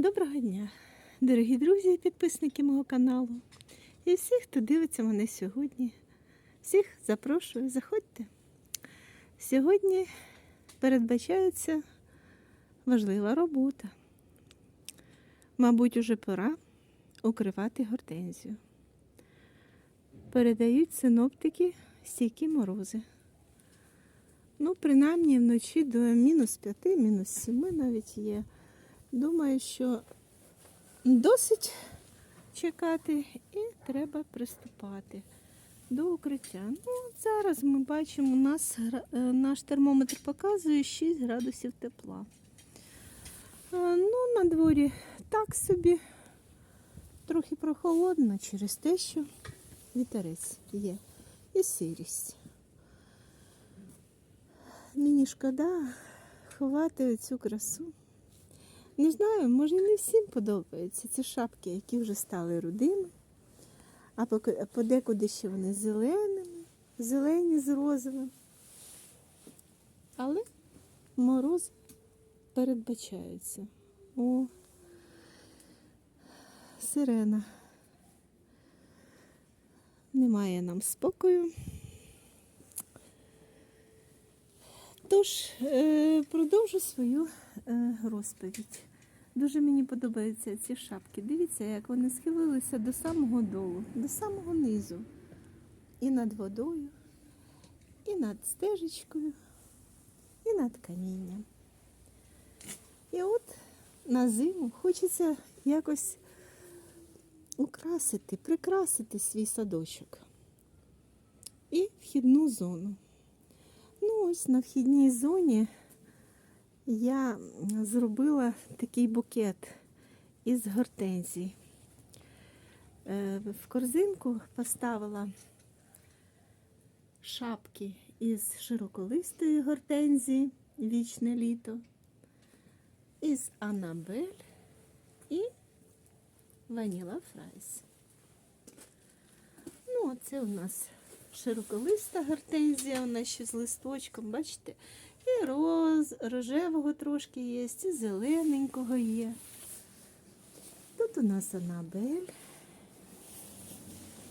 Доброго дня, дорогі друзі і підписники мого каналу. І всіх, хто дивиться мене сьогодні. Всіх запрошую, заходьте. Сьогодні передбачається важлива робота. Мабуть, уже пора укривати гортензію. Передають синоптики стійкі морози. Ну, принаймні вночі до мінус 5, мінус 7 навіть є. Думаю, що досить чекати і треба приступати до укриття. Ну, зараз ми бачимо, у нас е, наш термометр показує 6 градусів тепла. Е, Ну, на дворі так собі трохи прохолодно через те, що вітерець є і сирість. Мені шкода ховати цю красу. Не знаю, може не всім подобаються ці шапки, які вже стали рудими, а подекуди ще вони зеленими, зелені з розовим. Але мороз передбачаються. О, сирена. Немає нам спокою. Тож, е, продовжу свою е, розповідь. Дуже мені подобаються ці шапки. Дивіться, як вони схилилися до самого долу, до самого низу. І над водою, і над стежечкою, і над камінням. І от на зиму хочеться якось украсити, прикрасити свій садочок і вхідну зону. Ну, ось на вхідній зоні я зробила такий букет із гортензій. Е, В корзинку поставила шапки із широколистої гортензії вічне літо, із Анабель і Ваніла Фрайс. Ну, оце у нас широколиста гортензія, вона ще з листочком, бачите? І роз, рожевого трошки є, і зелененького є. Тут у нас Анабель,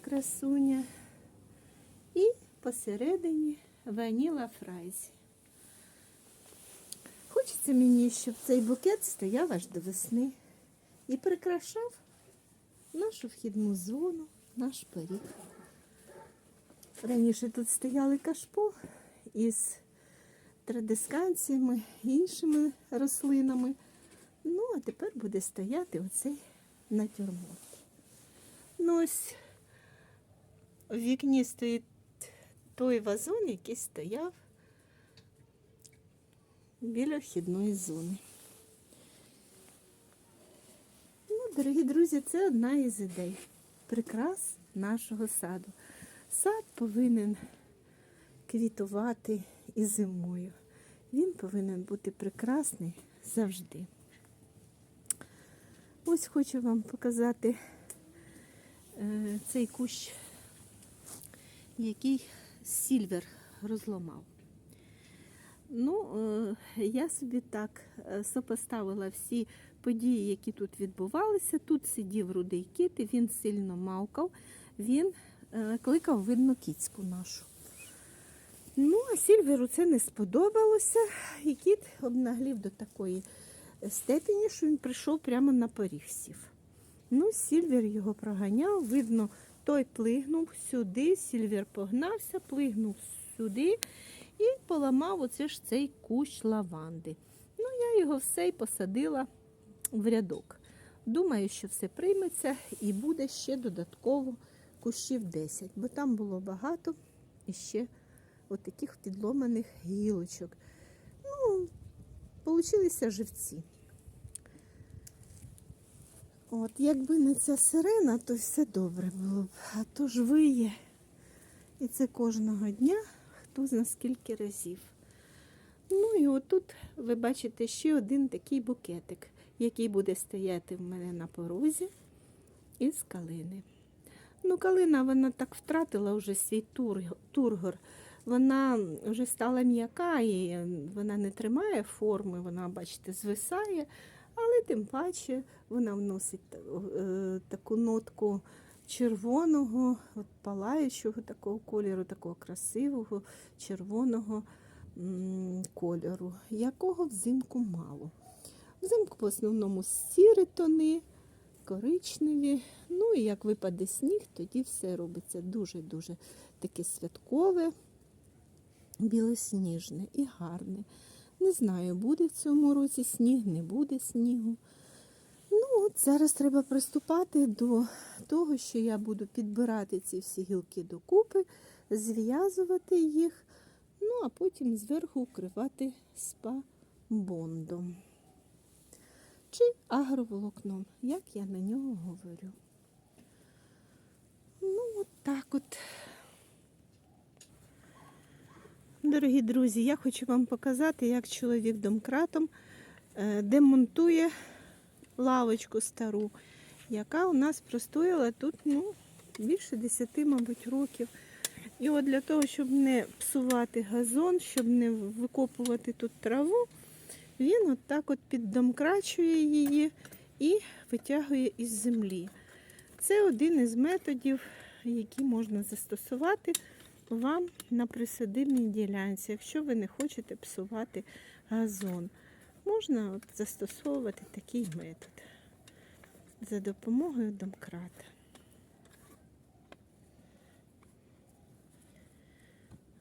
красуня. І посередині Ваніла Фрайзі. Хочеться мені, щоб цей букет стояв аж до весни і прикрашав нашу вхідну зону, наш поріг. Раніше тут стояли кашпо із традисканціями, іншими рослинами. Ну, а тепер буде стояти оцей натюрморт. Ну, ось в вікні стоїть той вазон, який стояв біля вхідної зони. Ну, дорогі друзі, це одна із ідей. Прикрас нашого саду. Сад повинен квітувати і зимою. Він повинен бути прекрасний завжди. Ось хочу вам показати е, цей кущ, який сільвер розламав. Ну, е, я собі так е, сопоставила всі події, які тут відбувалися. Тут сидів рудий кіт, і він сильно мавкав, він кликав видно кіцьку нашу. Ну, а Сільверу це не сподобалося, і кіт обнаглів до такої степені, що він прийшов прямо на поріг сів. Ну, Сільвер його проганяв, видно, той плигнув сюди, Сільвер погнався, плигнув сюди і поламав оце ж цей кущ лаванди. Ну, я його все й посадила в рядок. Думаю, що все прийметься і буде ще додатково кущів 10, бо там було багато і ще от таких підломаних гілочок. Ну, получилися живці. От, якби не ця сирена, то все добре було б. А то ж виє. І це кожного дня, хто зна скільки разів. Ну і отут ви бачите ще один такий букетик, який буде стояти в мене на порозі із калини. Ну, калина вона так втратила вже свій тургор. Вона вже стала м'яка і вона не тримає форми, вона, бачите, звисає. Але тим паче вона вносить е, таку нотку червоного, от палаючого такого кольору, такого красивого червоного кольору, якого взимку мало. Взимку в основному сірі тони, коричневі. Ну і як випаде сніг, тоді все робиться дуже-дуже таке святкове, білосніжне і гарне. Не знаю, буде в цьому році сніг, не буде снігу. Ну, от зараз треба приступати до того, що я буду підбирати ці всі гілки докупи, зв'язувати їх, ну а потім зверху укривати спа-бондом. Чи агроволокном, як я на нього говорю. Ну, от так от. Дорогі друзі, я хочу вам показати, як чоловік домкратом е, демонтує лавочку стару, яка у нас простояла тут ну, більше 10, мабуть, років. І от для того, щоб не псувати газон, щоб не викопувати тут траву, він от так от піддомкрачує її і витягує із землі. Це один із методів, які можна застосувати вам на присадибній ділянці, якщо ви не хочете псувати газон. Можна от застосовувати такий метод за допомогою домкрата.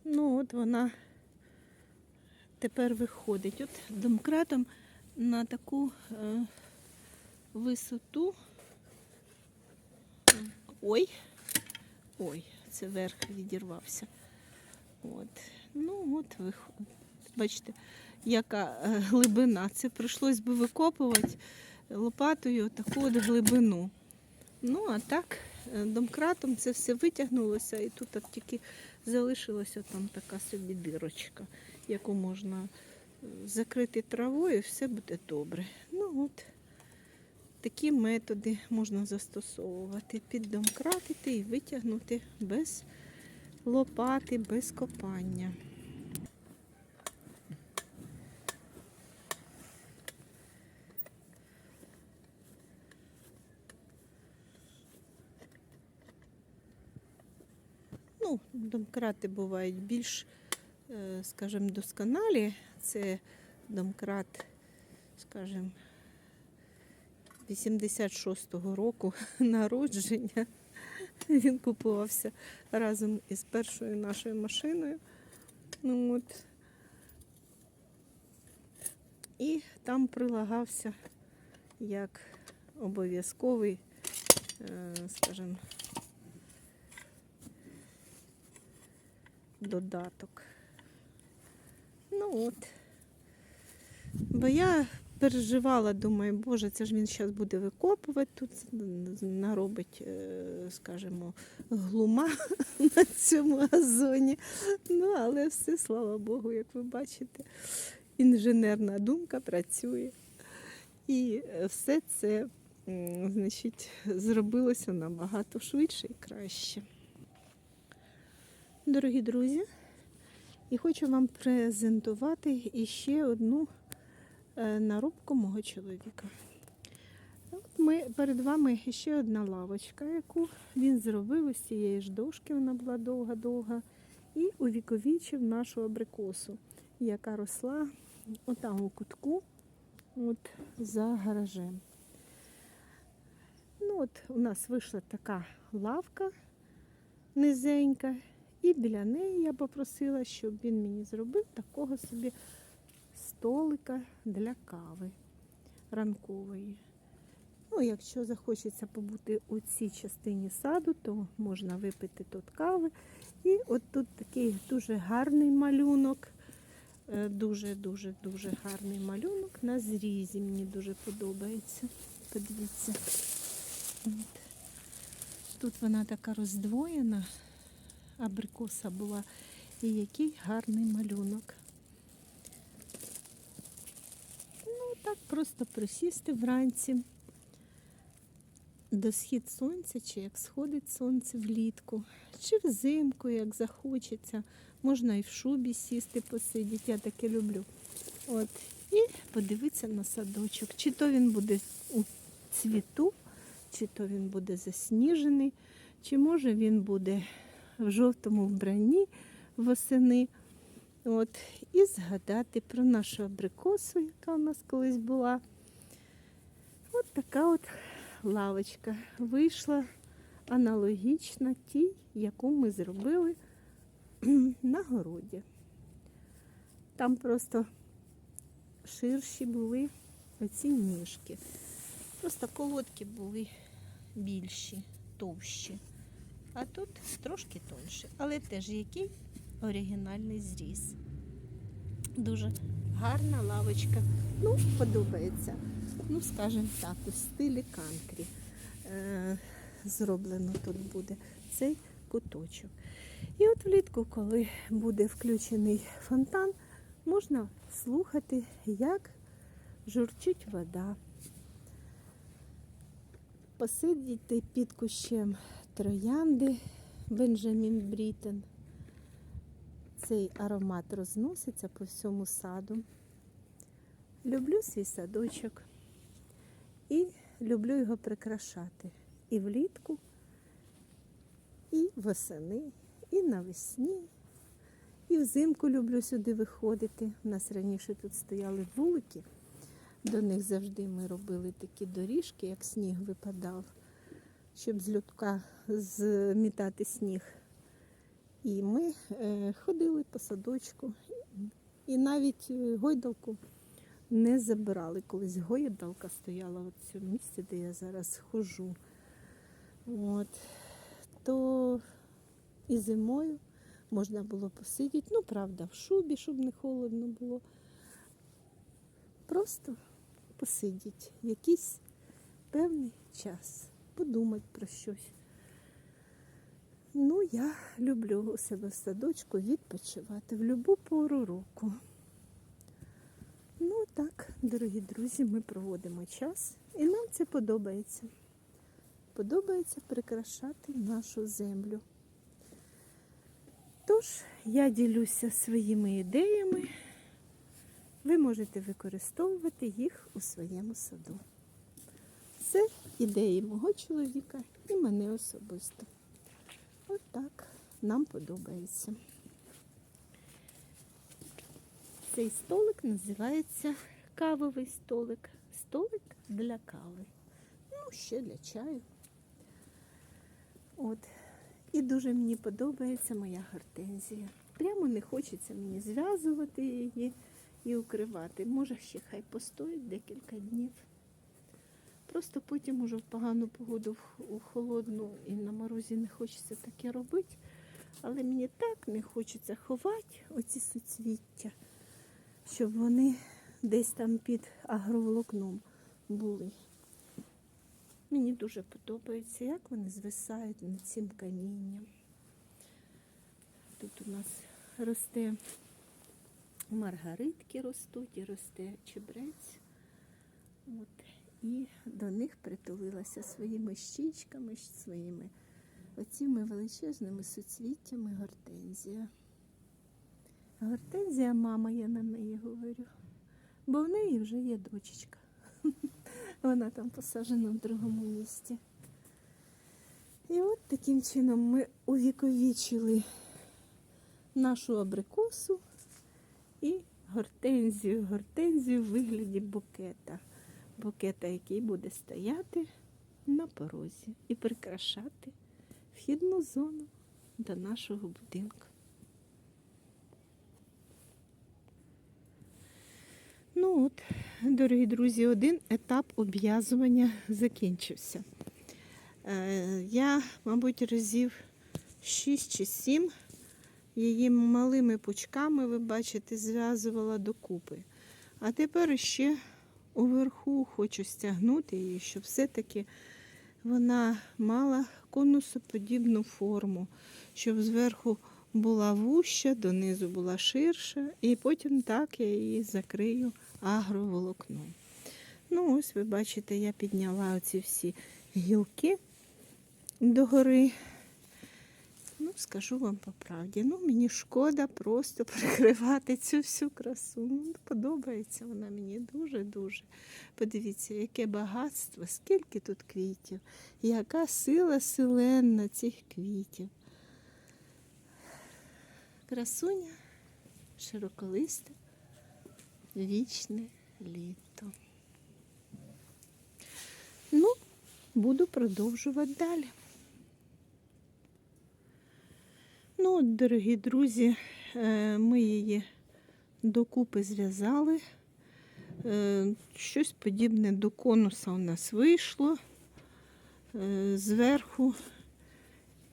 Ну, от вона тепер виходить. От домкратом на таку е, висоту. Ой, ой, це верх відірвався. От. Ну, от виходить. Бачите, яка е, глибина. Це прийшлось би викопувати лопатою таку от глибину. Ну, а так, е, домкратом це все витягнулося, і тут от тільки залишилася там така собі дирочка, яку можна е, закрити травою, і все буде добре. Ну от такі методи можна застосовувати, піддомкратити і витягнути без лопати, без копання. Ну, домкрати бувають більш, е, скажімо, досконалі. Це домкрат, скажімо, 86-го року народження. Він купувався разом із першою нашою машиною. Ну, от. І там прилагався як обов'язковий, е, скажімо, додаток. Ну от. Бо я переживала, думаю, боже, це ж він зараз буде викопувати, тут наробить, е, скажімо, глума на цьому газоні. Ну, але все, слава Богу, як ви бачите, інженерна думка працює. І все це, значить, зробилося набагато швидше і краще. Дорогі друзі, і хочу вам презентувати іще одну е, наробку мого чоловіка. От ми, перед вами ще одна лавочка, яку він зробив із цієї ж дошки, вона була довга-довга, і увіковічив нашу абрикосу, яка росла отам у кутку, от за гаражем. Ну от У нас вийшла така лавка низенька, і біля неї я попросила, щоб він мені зробив такого собі столика для кави ранкової. Ну, якщо захочеться побути у цій частині саду, то можна випити тут кави. І от тут такий дуже гарний малюнок. Дуже-дуже дуже гарний малюнок на зрізі. Мені дуже подобається. Подивіться. От. Тут вона така роздвоєна абрикоса була. І який гарний малюнок. Ну, так просто присісти вранці до схід сонця, чи як сходить сонце влітку, чи взимку, як захочеться. Можна і в шубі сісти, посидіти, я таке люблю. От. І подивитися на садочок. Чи то він буде у цвіту, чи то він буде засніжений, чи може він буде в жовтому вбранні восени. От, і згадати про нашу абрикосу, яка у нас колись була. От така от лавочка вийшла аналогічна тій, яку ми зробили на городі. Там просто ширші були оці ніжки. Просто колодки були більші, товщі. А тут трошки тоньше. Але теж який оригінальний зріз. Дуже гарна лавочка. Ну, подобається. Ну, скажімо так, у стилі кантрі е, зроблено тут буде цей куточок. І от влітку, коли буде включений фонтан, можна слухати, як журчить вода. Посидіти під кущем троянди Бенджамін Брітен. Цей аромат розноситься по всьому саду. Люблю свій садочок і люблю його прикрашати і влітку, і восени, і навесні. І взимку люблю сюди виходити. У нас раніше тут стояли вулики. До них завжди ми робили такі доріжки, як сніг випадав, щоб з людка змітати сніг. І ми е, ходили по садочку. І навіть е, гойдалку не забирали. Колись гойдалка стояла в цьому місці, де я зараз хожу. От. То і зимою можна було посидіти. Ну, правда, в шубі, щоб не холодно було. Просто посидіти якийсь певний час, подумати про щось. Ну, я люблю у себе в садочку відпочивати в будь-яку пору року. Ну так, дорогі друзі, ми проводимо час і нам це подобається. Подобається прикрашати нашу землю. Тож, я ділюся своїми ідеями. Ви можете використовувати їх у своєму саду. Це ідеї мого чоловіка і мене особисто. От так нам подобається. Цей столик називається кавовий столик. Столик для кави. Ну, ще для чаю. От. І дуже мені подобається моя гортензія. Прямо не хочеться мені зв'язувати її і укривати. Може, ще хай постоїть декілька днів. Просто потім уже в погану погоду, в- холодну і на морозі не хочеться таке робити. Але мені так не хочеться ховати оці суцвіття, щоб вони десь там під агроволокном були. Мені дуже подобається, як вони звисають над цим камінням. Тут у нас росте маргаритки ростуть і росте чебрець. От. І до них притулилася своїми щічками, своїми оціми величезними суцвіттями гортензія. Гортензія мама, я на неї говорю, бо в неї вже є дочечка. Вона там посаджена в другому місці. І от таким чином ми увіковічили нашу абрикосу і гортензію. Гортензію в вигляді букета. Букета, який буде стояти на порозі і прикрашати вхідну зону до нашого будинку. Ну от, дорогі друзі, один етап обв'язування закінчився. Е, Я, мабуть, разів 6 чи 7 її малими пучками, ви бачите, зв'язувала докупи. А тепер ще уверху хочу стягнути її, щоб все-таки вона мала конусоподібну форму, щоб зверху була вуща, донизу була ширша, і потім так я її закрию агроволокном. Ну, ось ви бачите, я підняла оці всі гілки догори. Ну, скажу вам по правді. Ну, мені шкода просто прикривати цю всю красу. Ну, подобається вона мені дуже-дуже. Подивіться, яке багатство, скільки тут квітів, яка сила селенна цих квітів. Красуня широколиста, вічне літо. Ну, буду продовжувати далі. Ну, дорогі друзі, е, ми її докупи зв'язали. Е, Щось подібне до конуса у нас вийшло Е, зверху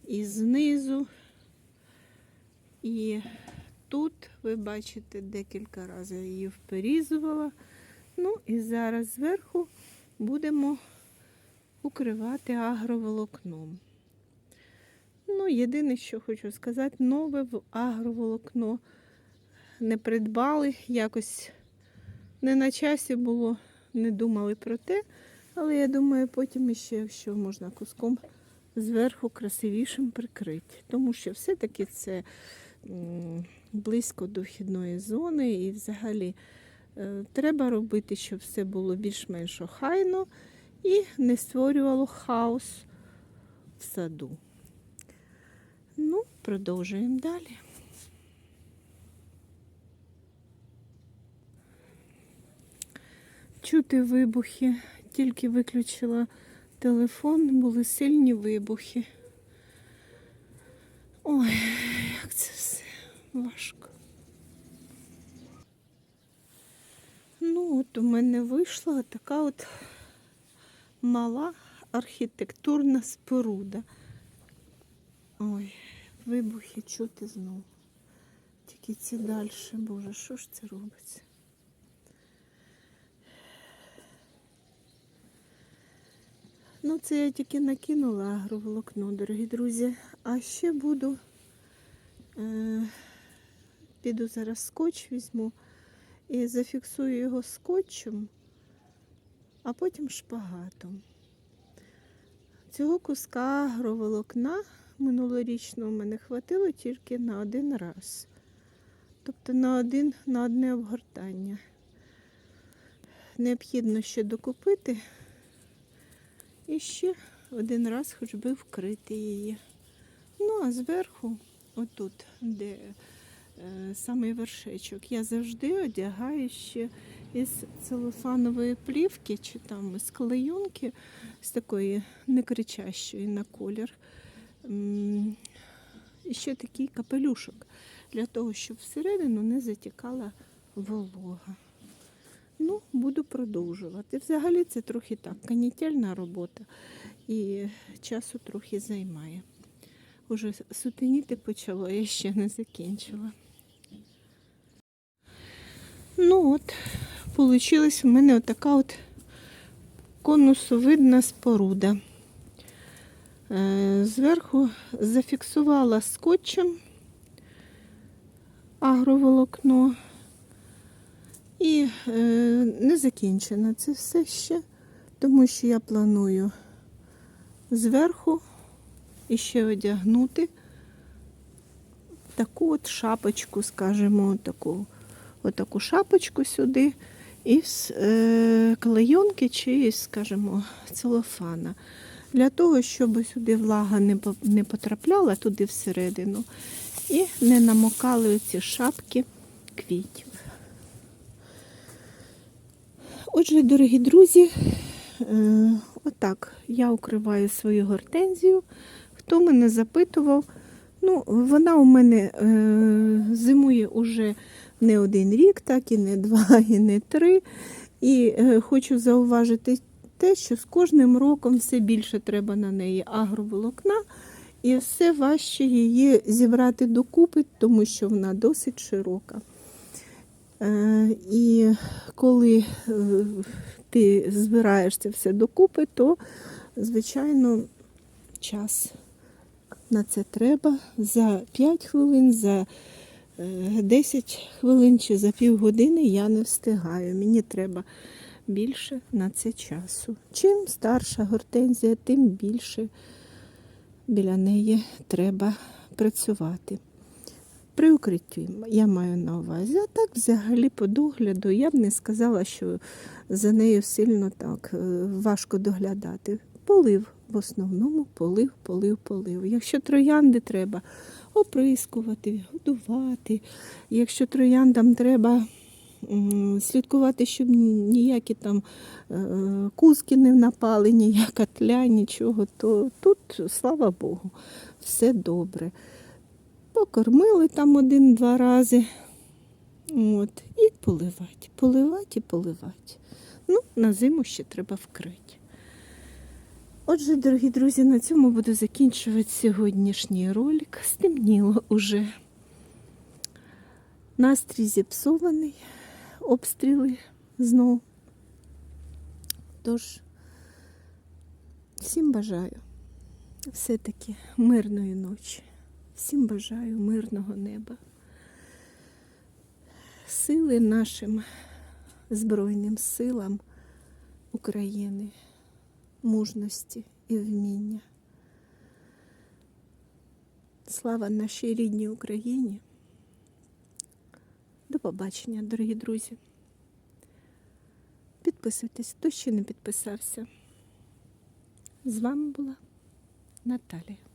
і знизу. І тут ви бачите, декілька разів її вперізувала. Ну і зараз зверху будемо укривати агроволокном. Ну, єдине, що хочу сказати, нове агроволокно не придбали. Якось не на часі було, не думали про те. Але я думаю, потім іще, якщо можна куском зверху красивішим прикрити. Тому що все-таки це близько до вхідної зони і взагалі е, треба робити, щоб все було більш-менш охайно і не створювало хаос в саду. Продовжуємо далі. Чути вибухи, тільки виключила телефон, були сильні вибухи. Ой, як це все важко. Ну, от у мене вийшла така от мала архітектурна споруда. Ой, вибухи чути знову. Тільки ці далі, боже, що ж це робиться? Ну, це я тільки накинула агроволокно, дорогі друзі. А ще буду, е, піду зараз скотч візьму і зафіксую його скотчем, а потім шпагатом. Цього куска агроволокна минулорічного мене хватило тільки на один раз. Тобто на один на одне обгортання. Необхідно ще докупити і ще один раз хоч би вкрити її. Ну, а зверху, отут, де е, самий вершечок, я завжди одягаю ще із целофанової плівки чи там із клеюнки, з такої некричащої на колір. Ще такий капелюшок для того, щоб всередину не затікала волога. Ну, буду продовжувати. Взагалі це трохи так, канітельна робота і часу трохи займає. Уже сутеніти почало, я ще не закінчила. Ну от, вийшла в мене отака от конусовидна споруда. Е, Зверху зафіксувала скотчем агроволокно. І е, не закінчено це все ще, тому що я планую зверху іще одягнути таку от шапочку, скажімо, таку, отаку шапочку сюди із е, клейонки чи скажімо, целофана. Для того, щоб сюди влага не, потрапляла туди всередину і не намокали ці шапки квітів. Отже, дорогі друзі, е, отак я укриваю свою гортензію. Хто мене запитував, ну, вона у мене е, зимує уже не один рік, так і не два, і не три. І е, хочу зауважити те, що з кожним роком все більше треба на неї агроволокна, і все важче її зібрати докупи, тому що вона досить широка. Е, І коли е, ти збираєш це все докупи, то, звичайно, час на це треба за 5 хвилин, за е, 10 хвилин чи за півгодини я не встигаю. Мені треба більше на це часу. Чим старша гортензія, тим більше біля неї треба працювати. При укритті я маю на увазі. А так, взагалі, по догляду, я б не сказала, що за нею сильно так е, важко доглядати. Полив, в основному полив, полив, полив. Якщо троянди треба оприскувати, годувати. Якщо трояндам треба слідкувати, щоб ніякі там е, кузки не напали, ніяка тля, нічого, то тут, слава Богу, все добре. Покормили там один-два рази. От, і поливати, поливати і поливати. Ну, на зиму ще треба вкрити. Отже, дорогі друзі, на цьому буду закінчувати сьогоднішній ролик. Стемніло уже. Настрій зіпсований, обстріли знов. Тож, всім бажаю все-таки мирної ночі. Всім бажаю мирного неба. Сили нашим Збройним силам України, мужності і вміння. Слава нашій рідній Україні. До побачення, дорогі друзі. Підписуйтесь, хто ще не підписався. З вами була Наталія.